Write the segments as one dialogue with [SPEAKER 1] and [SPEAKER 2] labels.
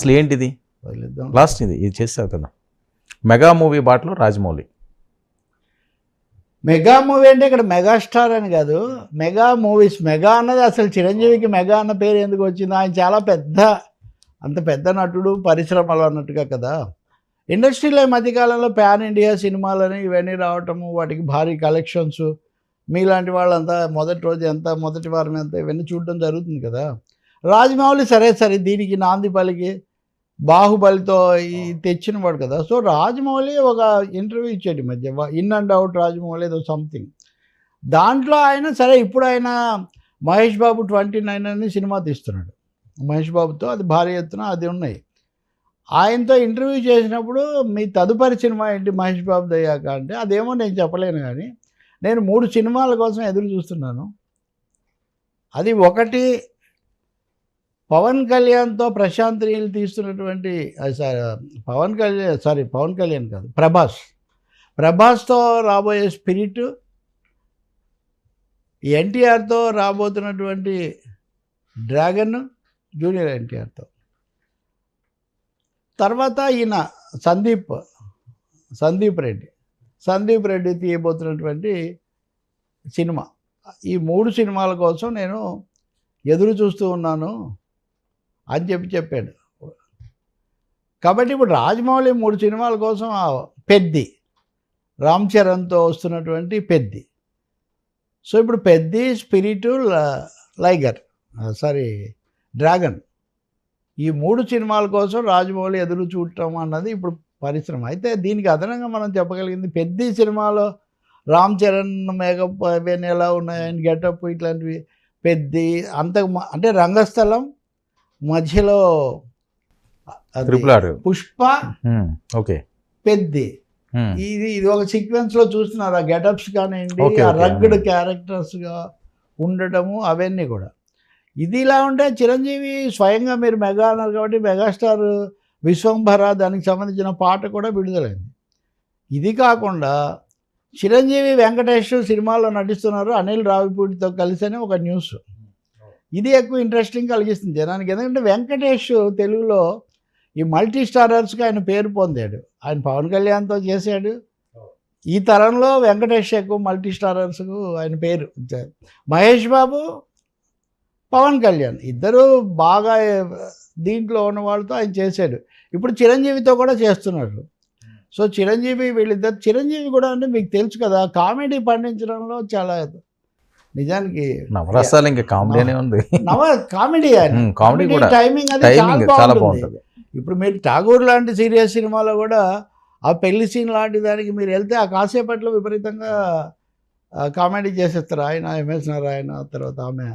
[SPEAKER 1] అసలు ఏంటిది?
[SPEAKER 2] వదిలేద్దాం.
[SPEAKER 1] లాస్ట్ ఇది ఇది చేసావు కదా. మెగా మూవీ బాటలో రాజమౌళి.
[SPEAKER 2] మెగా మూవీ అంటే ఇక్కడ మెగాస్టార్ అని కాదు. మెగా మూవీస్ మెగా అన్నది అసలు చిరంజీవికి మెగా అన్న పేరు ఎందుకు వచ్చింది ఆయన చాలా పెద్ద అంత పెద్ద నటుడు పరిశ్రమలు అన్నట్టుగా కదా. ఇండస్ట్రీలో ఈ మధ్యకాలంలో ప్యాన్ ఇండియా సినిమాలని ఇవన్నీ రావటము వాటికి భారీ కలెక్షన్స్ మీలాంటి వాళ్ళంతా మొదటి రోజు ఎంత మొదటి వారం ఎంత ఇవన్నీ చూడడం జరుగుతుంది కదా. రాజమౌళి సరే సరే దీనికి నాంది పలికి బాహుబలితో ఈ తెచ్చిన వాడు కదా. సో రాజమౌళి ఒక ఇంటర్వ్యూ ఇచ్చాడు మధ్య. ఇన్ అండ్ అవుట్ రాజమౌళి ఏదో సంథింగ్. దాంట్లో ఆయన సరే ఇప్పుడు ఆయన మహేష్ బాబు ట్వంటీ నైన్ అని సినిమా తీస్తున్నాడు. మహేష్ బాబుతో అది భారీ ఎత్తున అది ఉన్నాయి. ఆయనతో ఇంటర్వ్యూ చేసినప్పుడు మీ తదుపరి సినిమా ఏంటి మహేష్ బాబు దయ్యాక అంటే అదేమో నేను చెప్పలేను కానీ నేను మూడు సినిమాల కోసం ఎదురు చూస్తున్నాను. అది ఒకటి పవన్ కళ్యాణ్తో ప్రశాంత్ నీల్ తీస్తున్నటువంటి సారీ పవన్ కళ్యాణ్ సారీ పవన్ కళ్యాణ్ కాదు ప్రభాస్. ప్రభాస్తో రాబోయే స్పిరిట్ ఎన్టీఆర్తో రాబోతున్నటువంటి డ్రాగన్ జూనియర్ ఎన్టీఆర్తో. తర్వాత ఈయన సందీప్ సందీప్ రెడ్డి. సందీప్ రెడ్డి తీయబోతున్నటువంటి సినిమా. ఈ మూడు సినిమాల కోసం నేను ఎదురు చూస్తూ ఉన్నాను. అని చెప్పి చెప్పాడు. కాబట్టి ఇప్పుడు రాజమౌళి మూడు సినిమాల కోసం పెద్ది రామ్ చరణ్తో వస్తున్నటువంటి పెద్ది. సో ఇప్పుడు Peddi Spirit Liger sorry Dragon. ఈ మూడు సినిమాల కోసం రాజమౌళి ఎదురు చూడటం అన్నది ఇప్పుడు పరిశ్రమ. అయితే దీనికి అదనంగా మనం చెప్పగలిగింది పెద్ద సినిమాలో రామ్ చరణ్ మేకప్ అవన్నీ ఎలా ఉన్నాయి ఆయన గెటప్ ఇట్లాంటివి పెద్ది అంతకు అంటే రంగస్థలం మధ్యలో పుష్ప
[SPEAKER 1] ఓకే.
[SPEAKER 2] పెద్ది. ఇది ఇది ఒక సీక్వెన్స్లో చూస్తున్నారు ఆ గెటప్స్ కానివ్వండి ఆ
[SPEAKER 1] okay.
[SPEAKER 2] రగ్డ్ క్యారెక్టర్స్గా ఉండటము అవన్నీ కూడా. ఇది ఇలా ఉంటే చిరంజీవి స్వయంగా మీరు మెగా అన్నారు కాబట్టి మెగాస్టార్ విశ్వంభర దానికి సంబంధించిన పాట కూడా విడుదలైంది. ఇది కాకుండా చిరంజీవి వెంకటేష్ సినిమాలో నటిస్తున్నారు అనిల్ రావిపూడితో కలిసి అని ఒక న్యూస్ ఇది ఎక్కువ ఇంట్రెస్టింగ్ కలిగిస్తుంది. జనానికి ఎందుకంటే వెంకటేష్ తెలుగులో ఈ మల్టీ స్టారర్స్గా ఆయన పేరు పొందాడు. ఆయన పవన్ కళ్యాణ్తో చేశాడు. ఈ తరంలో వెంకటేష్ ఎక్కువ మల్టీ స్టారర్స్కు ఆయన పేరు. మహేష్ బాబు పవన్ కళ్యాణ్. ఇద్దరు బాగా దీంట్లో ఉన్న వాళ్ళతో ఆయన చేశాడు. ఇప్పుడు చిరంజీవితో కూడా చేస్తున్నాడు సో చిరంజీవి వీళ్ళిద్దరు చిరంజీవి కూడా అంటే మీకు తెలుసు కదా కామెడీ పండించడంలో చాలా నిజానికి
[SPEAKER 1] నవరసాలు ఇంకా కామెడీనే ఉంది.
[SPEAKER 2] నవ కామెడీ
[SPEAKER 1] comedy కూడా.
[SPEAKER 2] టైమింగ్ అది
[SPEAKER 1] చాలా
[SPEAKER 2] బాగుంటుంది. ఇప్పుడు మీరు ఠాగూర్ లాంటి సీరియస్ సినిమాలో కూడా ఆ పెళ్ళి సీన్ లాంటి దానికి మీరు వెళ్తే ఆ కాసేపట్లో విపరీతంగా కామెడీ చేసేస్తారు. ఆయన ఎంఎస్ నారాయణ తర్వాత ఆమె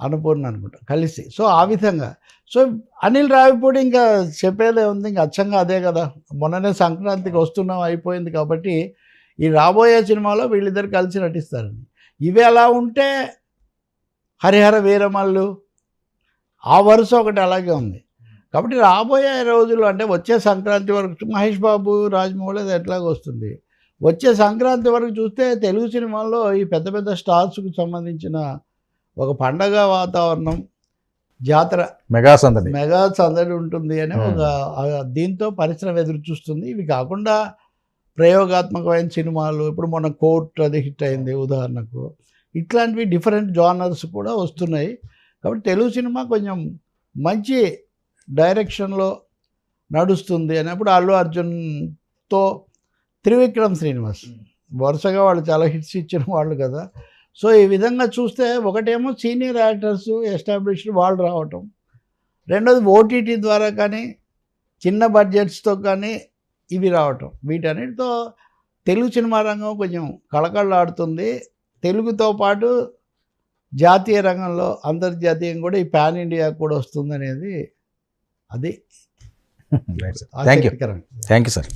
[SPEAKER 2] అనుపూర్ణ అనుకుంటా కలిసి. సో ఆ విధంగా. సో అనిల్ రావిపూడి ఇంకా చెప్పేదే ఉంది ఇంకా అచ్చంగా అదే కదా. మొన్ననే సంక్రాంతికి వస్తున్నాం అయిపోయింది కాబట్టి ఈ రాబోయే సినిమాలో వీళ్ళిద్దరు కలిసి నటిస్తారని. ఇవి ఎలా ఉంటే హరిహర వీరమల్లు ఆ వరుస ఒకటి అలాగే ఉంది. కాబట్టి రాబోయే రోజులు అంటే వచ్చే సంక్రాంతి వరకు మహేష్ బాబు రాజమౌళి అది ఎట్లాగో వస్తుంది. వచ్చే సంక్రాంతి వరకు చూస్తే తెలుగు సినిమాల్లో ఈ పెద్ద పెద్ద స్టార్స్కు సంబంధించిన ఒక పండగ వాతావరణం జాతర
[SPEAKER 1] మెగా సందడి.
[SPEAKER 2] మెగా సందడి ఉంటుంది అని. ఒక దీంతో పరిశ్రమ ఎదురు చూస్తుంది. ఇవి కాకుండా ప్రయోగాత్మకమైన సినిమాలు ఇప్పుడు మన కోర్ట్ అది హిట్ అయింది ఉదాహరణకు. ఇట్లాంటివి డిఫరెంట్ జానర్స్ కూడా వస్తున్నాయి. కాబట్టి తెలుగు సినిమా కొంచెం మంచి డైరెక్షన్లో నడుస్తుంది అన్నప్పుడు అల్లు అర్జున్తో త్రివిక్రమ్ శ్రీనివాస్. వరుసగా వాళ్ళు చాలా హిట్స్ ఇచ్చిన వాళ్ళు కదా. సో ఈ విధంగా చూస్తే ఒకటేమో సీనియర్ యాక్టర్స్ ఎస్టాబ్లిష్డ్ వాళ్ళు రావటం. రెండోది ఓటీటీ ద్వారా కానీ చిన్న బడ్జెట్స్తో కానీ ఇవి రావటం. వీటన్నిటితో తెలుగు సినిమా రంగం కొంచెం కళకళలాడుతుంది. తెలుగుతో పాటు జాతీయ రంగంలో అంతర్జాతీయం కూడా ఈ పాన్ ఇండియా కూడా వస్తుంది అనేది అది
[SPEAKER 1] thank you thank you sir